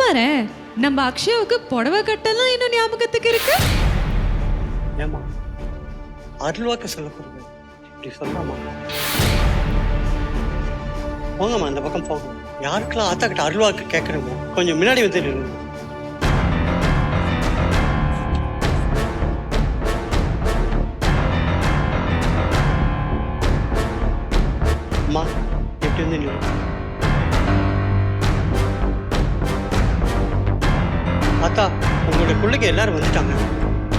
பாரு நம்ம அக்ஷயாவுக்கு புடவை கட்டெல்லாம் இன்னும் ஞாபகத்துக்கு இருக்கு ஏமா அருள்வாக்க சொல்ல போறது இப்படி சொல்லாமா போங்கம்மா அந்த பக்கம் போங்க யாருக்கெல்லாம் ஆத்தா கிட்ட அருள்வாக்கு கேட்கணுமோ கொஞ்சம் முன்னாடி வந்து நில்லுங்க. அம்மா எப்படி வந்து நில்லுங்க. அக்கா உங்களோட பிள்ளைங்க எல்லாரும் வந்துட்டாங்க.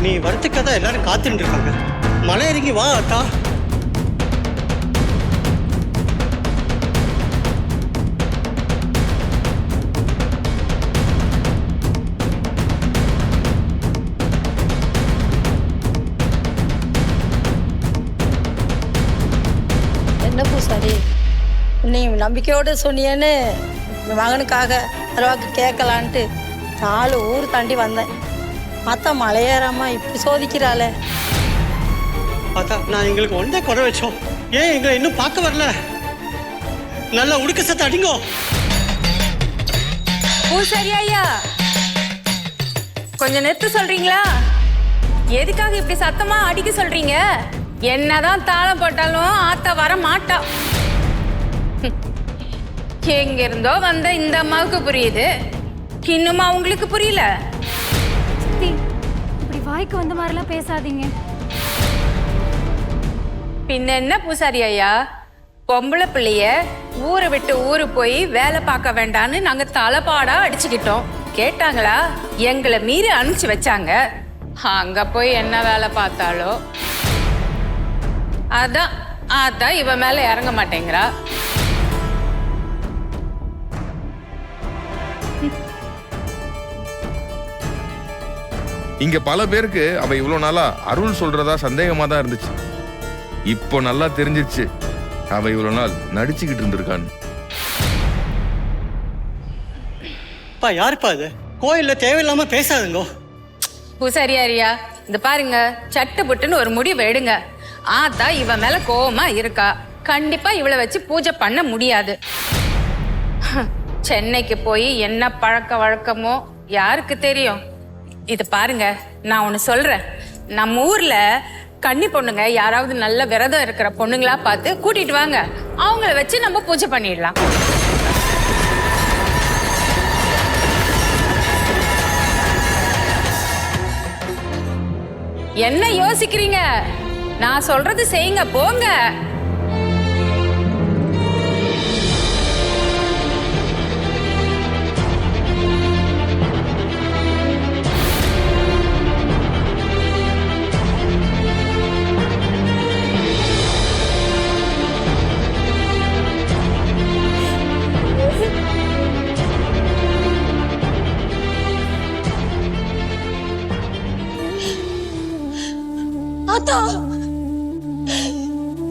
நீ வரத்துக்காக தான் எல்லாரும் காத்துட்டு இருக்காங்க மலை இறங்கி வா அக்கா என்ன பூசாரி? நீ நம்பிக்கையோடு சொன்னியேன்னு என் மகனுக்காக அருவாக்கு கேட்கலான்ட்டு நாலு ஊர் தாண்டி வந்தேன். மற்ற மலையேறாம இப்படி சோதிக்கிறாளே. ஆத்தா நான் எங்களுக்கு ஒன்றே குறை வச்சோம். ஏன் எங்களை இன்னும் பார்க்க வரல? நல்லா உடுக்க சத்த அடிங்கோ. பூசாரி ஐயா. கொஞ்சம் நிறுத்த சொல்றீங்களா? எதுக்காக இப்படி சத்தமா அடிக்க சொல்றீங்க? என்னதான் தாளம் போட்டாலும் ஆத்தா வர மாட்டா. எங்க இருந்தோ வந்த இந்த அம்மாவுக்கு புரியுது. இன்னுமா உங்களுக்கு புரியல? இப்படி வாய்க்கு வந்த மாதிரிலாம் பேசாதீங்க. பின்ன என்ன பூசாரி ஐயா? பொம்பளை பிள்ளைய ஊரை விட்டு ஊரு போய் வேலை பார்க்க வேண்டான்னு நாங்க தலைப்பாடா அடிச்சுக்கிட்டோம். கேட்டாங்களா? எங்களை மீறி அனுப்பிச்சு வச்சாங்க. அங்க போய் என்ன வேலை பார்த்தாலோ? அதான் அதான் இவ மேல இறங்க மாட்டேங்கிறா. இங்க பல பேருக்கு அவ இவ்வளவு நாளா அருள் சொல்றதா சந்தேகமா தான் இருந்துச்சு. இப்போ நல்லா தெரிஞ்சிருச்சு. அவ இவ்வளவு நாள் நடிச்சுக்கிட்டு இருந்திருக்கான்னு. அப்பா யாருப்பா இது? கோயில்ல தேவையில்லாம பேசாதுங்கோ. பூசாரி ஐயா இந்த பாருங்க. சட்டு புட்டுன்னு ஒரு முடிவு எடுங்க. ஆத்தா இவ மேல கோவமா இருக்கா. கண்டிப்பா இவளை வச்சு பூஜை பண்ண முடியாது. சென்னைக்கு போய் என்ன பழக்க வழக்கமோ யாருக்கு தெரியும்? இது பாருங்க நான் ஒன்று சொல்றேன். நம்ம ஊர்ல கன்னி பொண்ணுங்க யாராவது நல்ல விரதம் இருக்கிற பொண்ணுங்களா பார்த்து கூட்டிட்டு வாங்க. அவங்கள வச்சு நம்ம பூஜை பண்ணிடலாம். என்ன யோசிக்கிறீங்க? நான் சொல்றது செய்யுங்க போங்க.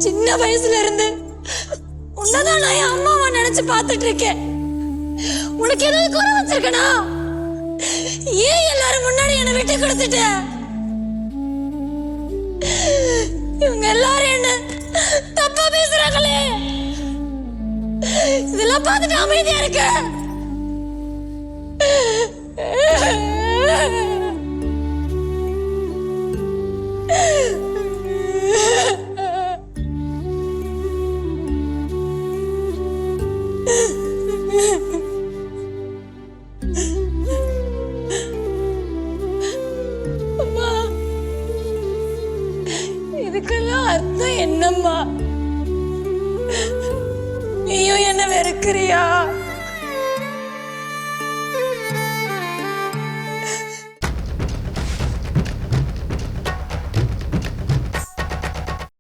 சின்ன வயசுல இருந்து உன்னதான் நான் என் அம்மாவை நினைச்சு பார்த்துட்டு இருக்கேன். உனக்கு ஏதாவது குறை வச்சிருக்கனா ஏன் எல்லாரும் முன்னாடி என்னை விட்டு கொடுத்துட்ட? இவங்க எல்லாரும் என்ன தப்பா பேசுறாங்களே? இதெல்லாம் பார்த்துட்டு அமைதியா இருக்க. இதுக்கெல்லாம் அர்த்தம் என்னம்மா? நீயும் என்ன வெறுக்கிறியா?